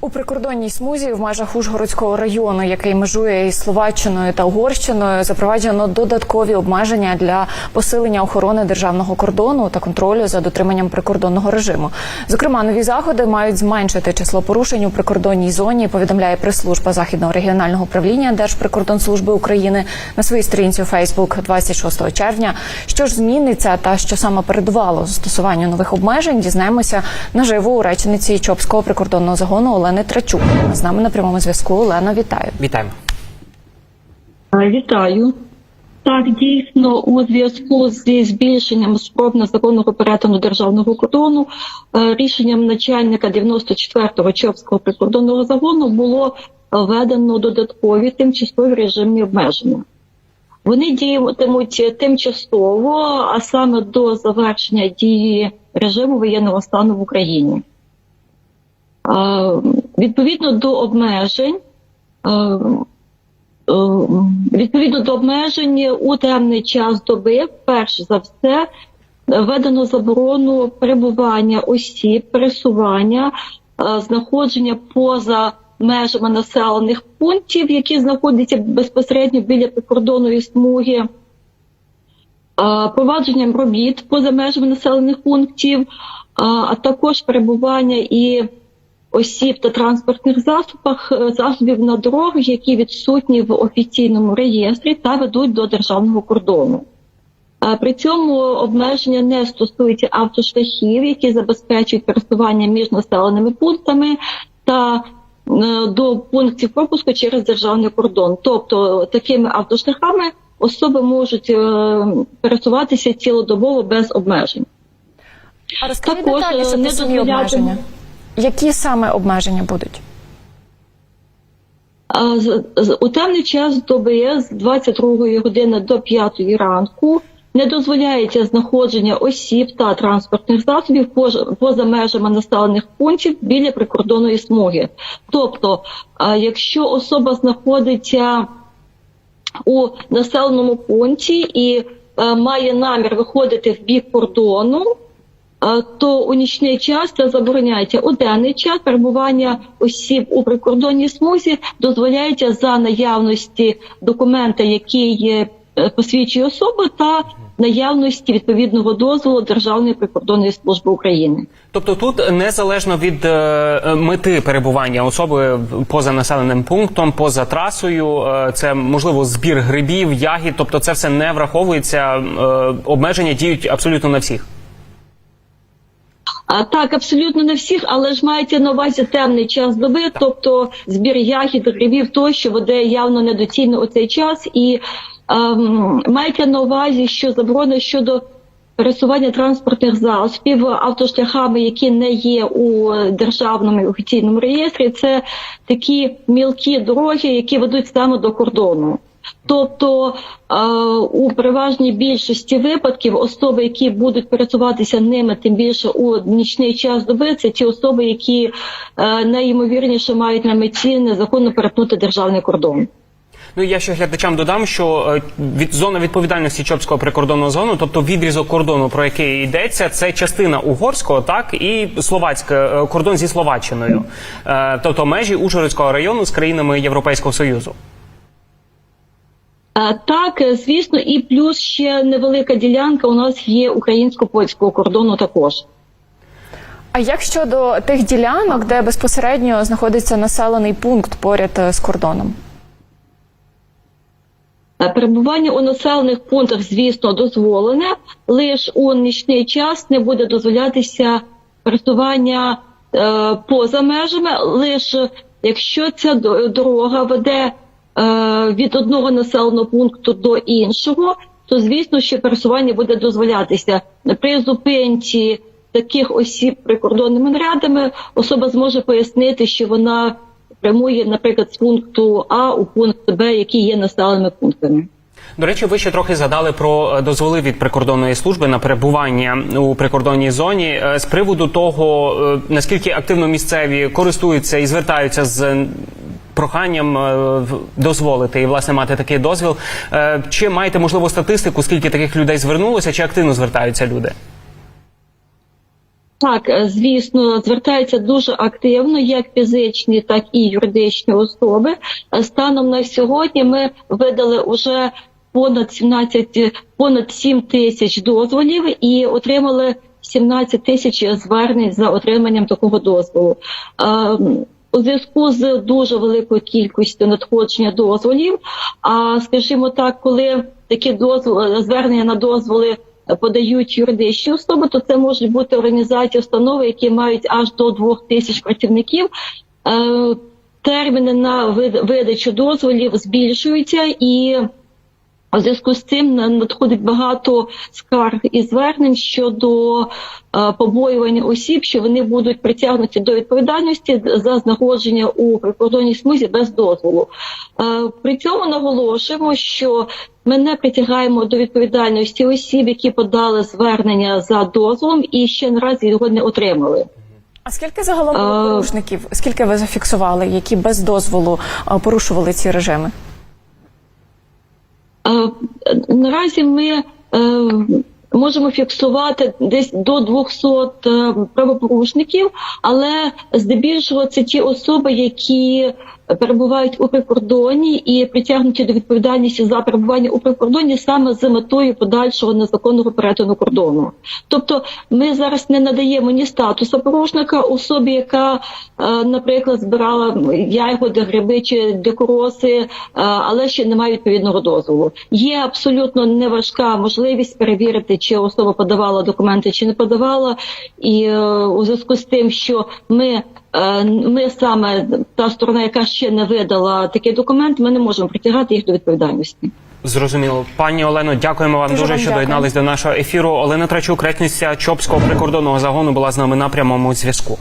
У прикордонній смузі в межах Ужгородського району, який межує із Словаччиною та Угорщиною, запроваджено додаткові обмеження для посилення охорони державного кордону та контролю за дотриманням прикордонного режиму. Зокрема, нові заходи мають зменшити число порушень у прикордонній зоні. Повідомляє прес-служба західного регіонального управління Держприкордонслужби України на своїй сторінці у Фейсбук 26 червня. Що ж зміниться та що саме передувало застосуванню нових обмежень, дізнаємося наживо у речниці Чопського прикордонного загону Олени Трачук. З нами на прямому зв'язку. Олена, вітаю. Вітаємо. Вітаю. Так, дійсно, у зв'язку зі збільшенням спроб незаконного перетину державного кордону е, рішенням начальника 94-го Чопського прикордонного загону було введено додаткові тимчасові режимні обмеження. Вони діятимуть тимчасово, а саме до завершення дії режиму воєнного стану в Україні. Відповідно до обмежень. е, Відповідно до обмежень у темний час доби, перш за все, введено заборону перебування осіб, пересування, знаходження поза межами населених пунктів, які знаходяться безпосередньо біля прикордонної смуги, провадженням робіт поза межами населених пунктів, а також перебування і осіб та транспортних засобах е, засобів на дорогах, які відсутні в офіційному реєстрі та ведуть до державного кордону. Е, При цьому обмеження не стосується автошляхів, які забезпечують пересування між населеними пунктами та е, до пунктів пропуску через державний кордон. Тобто такими автошляхами особи можуть пересуватися цілодобово без обмежень. А розкажіть Також, детальніше е, не обмеження. Які саме обмеження будуть? З- У темний час доби з 22 години до 5 ранку не дозволяється знаходження осіб та транспортних засобів пож- поза межами населених пунктів біля прикордонної смуги. Тобто, якщо особа знаходиться у населеному пункті і е, має намір виходити в бік кордону, то у нічний час це забороняється. У денний час перебування осіб у прикордонній смузі дозволяється за наявності документа, який е, посвідчує особу, та наявності відповідного дозволу Державної прикордонної служби України. Тобто тут незалежно від е, мети перебування особи поза населеним пунктом, поза трасою, е, це можливо збір грибів, ягід, тобто це все не враховується. е, обмеження діють абсолютно на всіх. А так, абсолютно не всіх, але ж мається на увазі темний час доби, тобто збір ягід, грибів тощо веде явно недоцільно у цей час, і ем, мається на увазі, що заборона щодо пересування транспортних засобів автошляхами, які не є у державному офіційному реєстрі, це такі мілкі дороги, які ведуть саме до кордону. Тобто е, у переважній більшості випадків особи, які будуть пересуватися ними, тим більше у нічний час доби, це ті особи, які е, найімовірніше мають на меті незаконно перетнути державний кордон. Ну я ще глядачам додам, що е, від зона відповідальності Чопського прикордонного зону, тобто відрізок кордону, про який йдеться, це частина угорського, так і словацька кордон зі словаччиною, тобто межі Ужгородського району з країнами Європейського союзу. Е, Так, е, звісно, і плюс ще невелика ділянка у нас є українсько-польського кордону також. А як щодо тих ділянок, де безпосередньо знаходиться населений пункт поряд е, з кордоном? Перебування у населених пунктах, звісно, дозволене, лише у нічний час не буде дозволятися пересування е, поза межами, лише якщо ця дорога веде від одного населеного пункту до іншого, то звісно, що пересування буде дозволятися при зупинці таких осіб прикордонними нарядами. Особа зможе пояснити, що вона прямує, наприклад, з пункту А у пункт Б, які є населеними пунктами. До речі, ви ще трохи згадали про е, дозволи від прикордонної служби на перебування у прикордонній зоні Е, з приводу того, е, наскільки активно місцеві користуються і звертаються з е, проханням е, дозволити і власне мати такий дозвіл. Е, Чи маєте можливо статистику, скільки таких людей звернулося, чи активно звертаються люди? Так, е, звісно, звертаються дуже активно, як фізичні, так і юридичні особи. Станом на сьогодні ми видали уже понад 17, е, понад 7 тисяч дозволів і отримали 17 тисяч звернень за отриманням такого дозволу. У зв'язку з дуже великою кількістю надходження дозволів, а скажімо так, коли такі дозволи звернення на дозволи подають юридичні особи, то це можуть бути організації, установи, які мають аж до двох тисяч працівників. Е, Терміни на вид- видачу дозволів збільшуються і. У зв'язку з цим на- надходить багато скарг і звернень щодо е, побоювання осіб, що вони будуть притягнуті до відповідальності за знаходження у прикордонній смузі без дозволу. Е, при цьому наголошуємо, що ми не притягаємо до відповідальності осіб, які подали звернення за дозволом і ще наразі його не отримали. А скільки загалом Е, порушників? Скільки ви зафіксували, які без дозволу е, порушували ці режими? Е, Наразі ми е, можемо фіксувати десь до 200 е, правопорушників, але здебільшого це ті особи, які перебувають у прикордоні і притягнуті до відповідальності за перебування у прикордоні саме з метою подальшого незаконного перетину кордону. Тобто, ми зараз не надаємо ні статусу порушника особі, яка, е, наприклад, збирала ягоди, гриби чи декороси, е, але ще не має відповідного дозволу. Є абсолютно неважка можливість перевірити, чи особа подавала документи, чи не подавала, і е, у зв'язку з тим, що ми. Е, Ми саме та сторона, яка ще не видала такий документ, ми не можемо притягати їх до відповідальності. Зрозуміло, пані Олено, дякуємо вам Дуже дуже, вам що дякую. доєднались до нашого ефіру. Олена Трачук, речниця Чопського прикордонного загону, була з нами на прямому зв'язку.